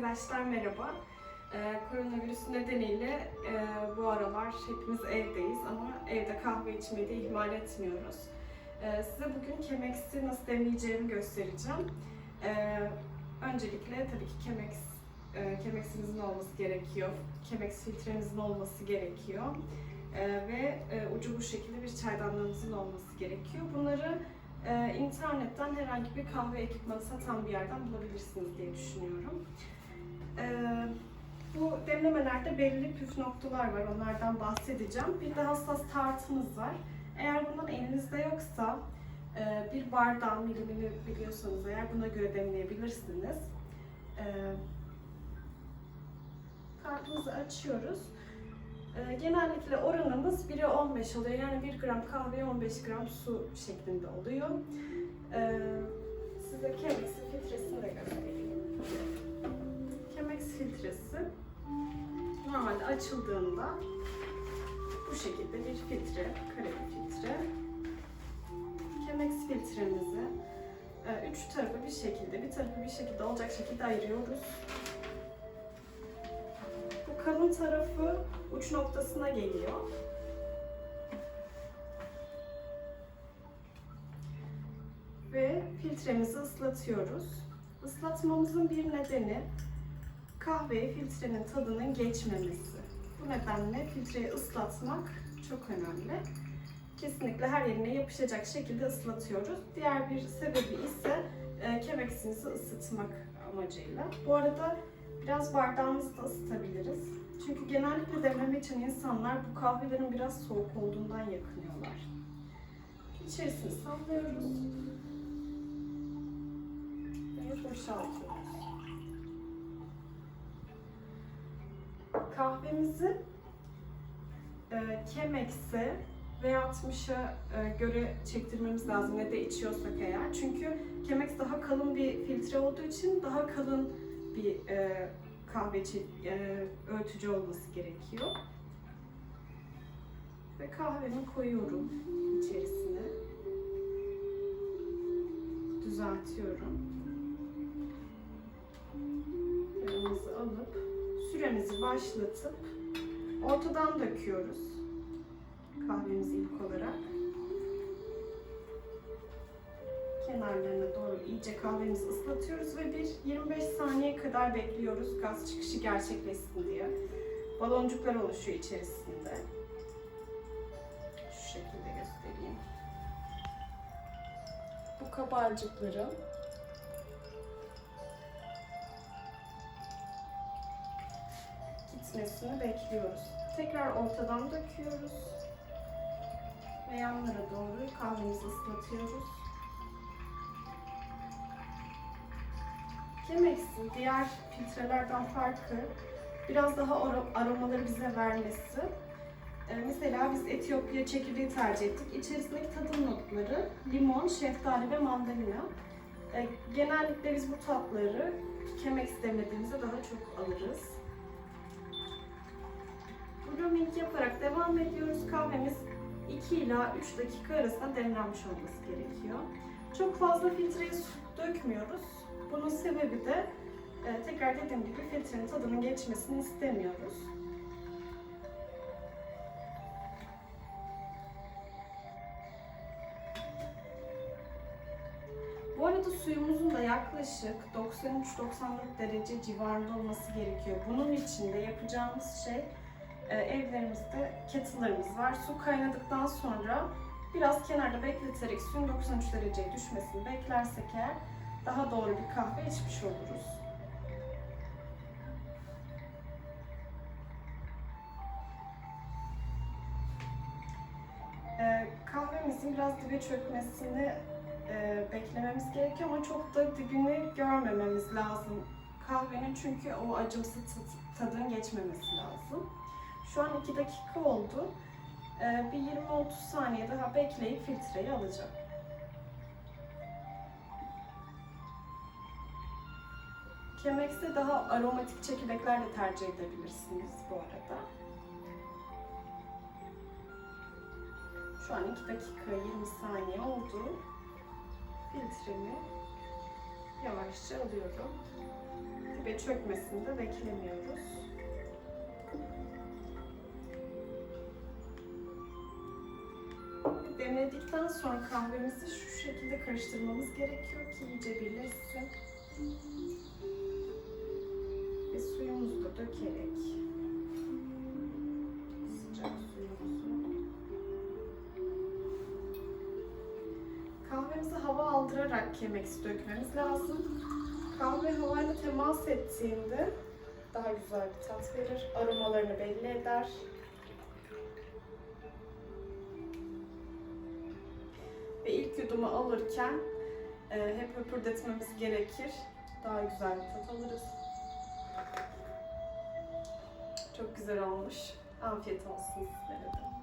Arkadaşlar merhaba. Ee, koronavirüs nedeniyle e, bu aralar hepimiz evdeyiz ama evde kahve içmeyi de ihmal etmiyoruz. Ee, size bugün Chemex'i nasıl demleyeceğimi göstereceğim. Ee, öncelikle tabii ki Chemex, e, Chemex'imizin olması gerekiyor. Chemex filtremizin olması gerekiyor. Ee, ve e, ucu bu şekilde bir çaydanlığımızın olması gerekiyor. Bunları e, internetten herhangi bir kahve ekipmanı satan bir yerden bulabilirsiniz diye düşünüyorum. Ee, bu demlemelerde belirli püf noktalar var. Onlardan bahsedeceğim. Bir de hassas tartımız var. Eğer bundan elinizde yoksa e, bir bardağın milimini biliyorsanız eğer buna göre demleyebilirsiniz. Ee, kartımızı açıyoruz. Ee, genellikle oranımız 1'e 15 oluyor. Yani 1 gram kahveye 15 gram su şeklinde oluyor. Size Chemex'in filtresini de göstereyim. Filtresi normalde açıldığında bu şekilde bir filtre, kare bir filtre. Chemex filtremizi e, üç tarafı bir şekilde, bir tarafı bir şekilde olacak şekilde ayırıyoruz. Bu kalın tarafı uç noktasına geliyor. Ve filtremizi ıslatıyoruz. Islatmamızın bir nedeni kahveye filtrenin tadının geçmemesi. Bu nedenle filtreyi ıslatmak çok önemli. Kesinlikle her yerine yapışacak şekilde ıslatıyoruz. Diğer bir sebebi ise e, kemeksinizi ısıtmak amacıyla. Bu arada biraz bardağımızı da ısıtabiliriz. Çünkü genellikle demleme için insanlar bu kahvelerin biraz soğuk olduğundan yakınıyorlar. İçerisini sallıyoruz. Ve boşaltıyoruz. Kahvemizi e, Chemex'e ve 60'a e, göre çektirmemiz lazım ne de içiyorsak eğer. Çünkü Chemex daha kalın bir filtre olduğu için daha kalın bir e, kahve e, öğütücü olması gerekiyor. Ve kahvemi koyuyorum içerisine. Düzeltiyorum. Süremizi başlatıp ortadan döküyoruz kahvemizi ilk olarak. Kenarlarına doğru iyice kahvemizi ıslatıyoruz ve bir 25 saniye kadar bekliyoruz gaz çıkışı gerçekleşsin diye. Baloncuklar oluşuyor içerisinde. Şu şekilde göstereyim. Bu kabarcıkları gitmesini bekliyoruz. Tekrar ortadan döküyoruz. Ve yanlara doğru kahvemizi ıslatıyoruz. Chemex'in diğer filtrelerden farkı biraz daha ar- aromaları bize vermesi. Ee, mesela biz Etiyopya çekirdeği tercih ettik. İçerisindeki tadım notları limon, şeftali ve mandalina. Ee, genellikle biz bu tatları Chemex demlediğimizde daha çok alırız. Brewing yaparak devam ediyoruz. Kahvemiz 2 ila 3 dakika arasında demlenmiş olması gerekiyor. Çok fazla filtreye su dökmüyoruz. Bunun sebebi de e, tekrar dediğim gibi filtrenin tadının geçmesini istemiyoruz. Bu arada suyumuzun da yaklaşık 93-94 derece civarında olması gerekiyor. Bunun için de yapacağımız şey evlerimizde kettle'larımız var. Su kaynadıktan sonra biraz kenarda bekleterek suyun 93 dereceye düşmesini beklersek eğer daha doğru bir kahve içmiş oluruz. E, kahvemizin biraz dibe çökmesini e, beklememiz gerekiyor ama çok da dibini görmememiz lazım. Kahvenin çünkü o acımsı tadın geçmemesi lazım. Şu an 2 dakika oldu. Ee, bir 20-30 saniye daha bekleyip filtreyi alacağım. Chemex'te daha aromatik çekirdekler de tercih edebilirsiniz bu arada. Şu an 2 dakika 20 saniye oldu. Filtremi yavaşça alıyorum. Dibe çökmesini de beklemiyoruz. Demledikten sonra kahvemizi şu şekilde karıştırmamız gerekiyor ki iyice birleşsin. Ve suyumuzu da dökerek sıcak suyumuzu kahvemizi hava aldırarak kemeksi dökmemiz lazım. Kahve havayla temas ettiğinde daha güzel bir tat verir. Aromalarını belli eder. Ve ilk yudumu alırken e, hep höpürdetmemiz gerekir. Daha güzel bir tat alırız. Çok güzel olmuş. Afiyet olsun sizlere de.